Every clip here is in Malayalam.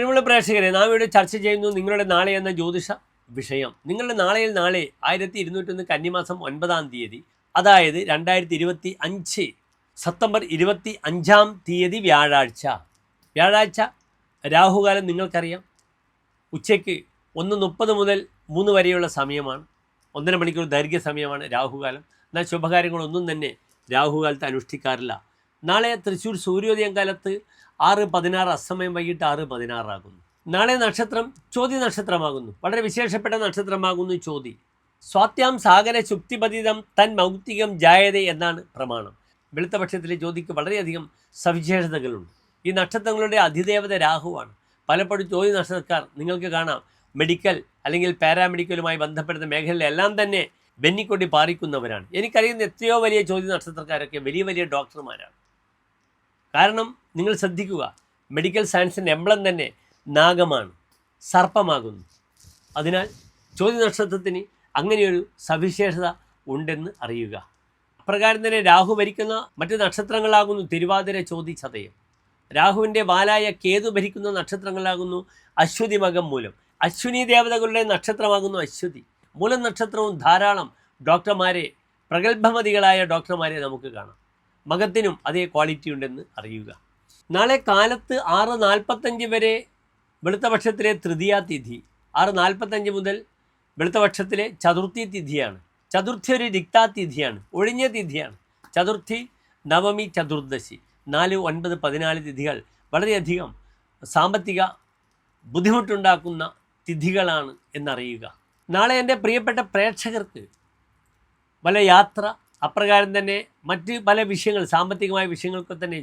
പ്രിയമുള്ള പ്രേക്ഷകരെ നാം ഇവിടെ ചർച്ച ചെയ്യുന്നു നിങ്ങളുടെ നാളെ എന്ന ജ്യോതിഷ വിഷയം. നിങ്ങളുടെ നാളെയിൽ നാളെ ആയിരത്തി ഇരുന്നൂറ്റൊന്ന് കന്നിമാസം ഒൻപതാം തീയതി അതായത് രണ്ടായിരത്തി ഇരുപത്തി അഞ്ച് സെപ്റ്റംബർ ഇരുപത്തി അഞ്ചാം തീയതി വ്യാഴാഴ്ച. വ്യാഴാഴ്ച രാഹുകാലം നിങ്ങൾക്കറിയാം. ഉച്ചയ്ക്ക് ഒന്ന് മുപ്പത് മുതൽ മൂന്ന് വരെയുള്ള സമയമാണ്. ഒന്നര മണിക്കൂർ ദൈർഘ്യ സമയമാണ് രാഹുകാലം. എന്നാൽ ശുഭകാര്യങ്ങളൊന്നും തന്നെ രാഹുകാലത്ത് അനുഷ്ഠിക്കാറില്ല. നാളെ തൃശ്ശൂർ സൂര്യോദയം കാലത്ത് ആറ് പതിനാറ് അസമയം വൈകിട്ട് ആറ് പതിനാറാകുന്നു. നാളെ നക്ഷത്രം ചോതി നക്ഷത്രമാകുന്നു. വളരെ വിശേഷപ്പെട്ട നക്ഷത്രമാകുന്നു ചോതി. സ്വാത്യാം സാഗര ശുക്തിപതിതം തൻ മൗക്തികം ജായത എന്നാണ് പ്രമാണം. വെളുത്ത പക്ഷത്തിലെ ജ്യോതിക്ക് വളരെയധികം സവിശേഷതകളുണ്ട്. ഈ നക്ഷത്രങ്ങളുടെ അധിദേവത രാഹുവാണ്. പലപ്പോഴും ജ്യോതി നക്ഷത്രക്കാർ നിങ്ങൾക്ക് കാണാം. മെഡിക്കൽ അല്ലെങ്കിൽ പാരാമെഡിക്കലുമായി ബന്ധപ്പെടുന്ന മേഖലയിലെല്ലാം തന്നെ ബെന്നിക്കൊടി പാറിക്കുന്നവരാണ്. എനിക്കറിയുന്ന എത്രയോ വലിയ ജ്യോതി നക്ഷത്രക്കാരൊക്കെ വലിയ വലിയ ഡോക്ടർമാരാണ്. കാരണം നിങ്ങൾ ശ്രദ്ധിക്കുക മെഡിക്കൽ സയൻസിന്റെ എംബ്ലം തന്നെ നാഗമാണ് സർപ്പമാകുന്നു. അതിനാൽ ചോദ്യ നക്ഷത്രത്തിന് അങ്ങനെയൊരു സവിശേഷത ഉണ്ടെന്ന് അറിയുക. അപ്രകാരം തന്നെ രാഹു ഭരിക്കുന്ന മറ്റ് നക്ഷത്രങ്ങളാകുന്നു തിരുവാതിര ചോതി ചതയം. രാഹുവിന്റെ വാലായ കേതു ഭരിക്കുന്ന നക്ഷത്രങ്ങളാകുന്നു അശ്വതി മകം മൂലം. അശ്വിനി ദേവതകളുടെ നക്ഷത്രമാകുന്നു അശ്വതി. മൂലം നക്ഷത്രവും ധാരാളം ഡോക്ടർമാരെ പ്രഗത്ഭമതികളായ ഡോക്ടർമാരെ നമുക്ക് കാണാം. മകത്തിനും അതേ ക്വാളിറ്റി ഉണ്ടെന്ന് അറിയുക. നാളെ കാലത്ത് ആറ് നാൽപ്പത്തഞ്ച് വരെ വെളുത്തപക്ഷത്തിലെ തൃതീയ തിഥി ആറ് നാൽപ്പത്തഞ്ച് മുതൽ വെളുത്തപക്ഷത്തിലെ ചതുർത്ഥി തിഥിയാണ്. ചതുർത്ഥി ഒരു രിക്താതിഥിയാണ് ഒഴിഞ്ഞ തിഥിയാണ്. ചതുർത്ഥി നവമി ചതുർദശി നാല് ഒൻപത് പതിനാല് തിഥികൾ വളരെയധികം സാമ്പത്തിക ബുദ്ധിമുട്ടുണ്ടാക്കുന്ന തിഥികളാണ് എന്നറിയുക. നാളെ എന്റെ പ്രിയപ്പെട്ട പ്രേക്ഷകർക്ക് വല്ല യാത്ര അപ്രകാരം തന്നെ മറ്റ് പല വിഷയങ്ങൾ സാമ്പത്തികമായ വിഷയങ്ങൾക്ക് തന്നെ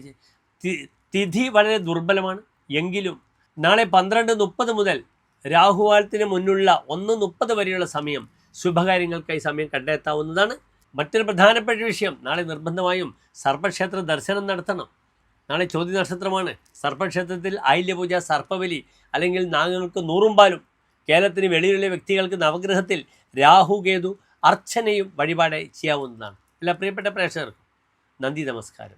തിഥി വളരെ ദുർബലമാണ്. എങ്കിലും നാളെ പന്ത്രണ്ട് മുപ്പത് മുതൽ രാഹുവാലത്തിന് മുന്നുള്ള ഒന്ന് മുപ്പത് വരെയുള്ള സമയം ശുഭകാര്യങ്ങൾക്കായി സമയം കണ്ടെത്താവുന്നതാണ്. മറ്റൊരു പ്രധാനപ്പെട്ട വിഷയം നാളെ നിർബന്ധമായും സർപ്പക്ഷേത്ര ദർശനം നടത്തണം. നാളെ ചോദ്യ നക്ഷത്രമാണ്. സർപ്പക്ഷേത്രത്തിൽ ആയില്യപൂജ സർപ്പബലി അല്ലെങ്കിൽ നാഗങ്ങൾക്ക് നൂറുമ്പാലും കേരളത്തിന് വെളിയിലുള്ള വ്യക്തികൾക്ക് നവഗ്രഹത്തിൽ രാഹുകേതു അർച്ചനയും വഴിപാട് ചെയ്യാവുന്നതാണ്. എല്ലാ പ്രിയപ്പെട്ട പ്രേക്ഷകർക്കും നന്ദി നമസ്കാരം.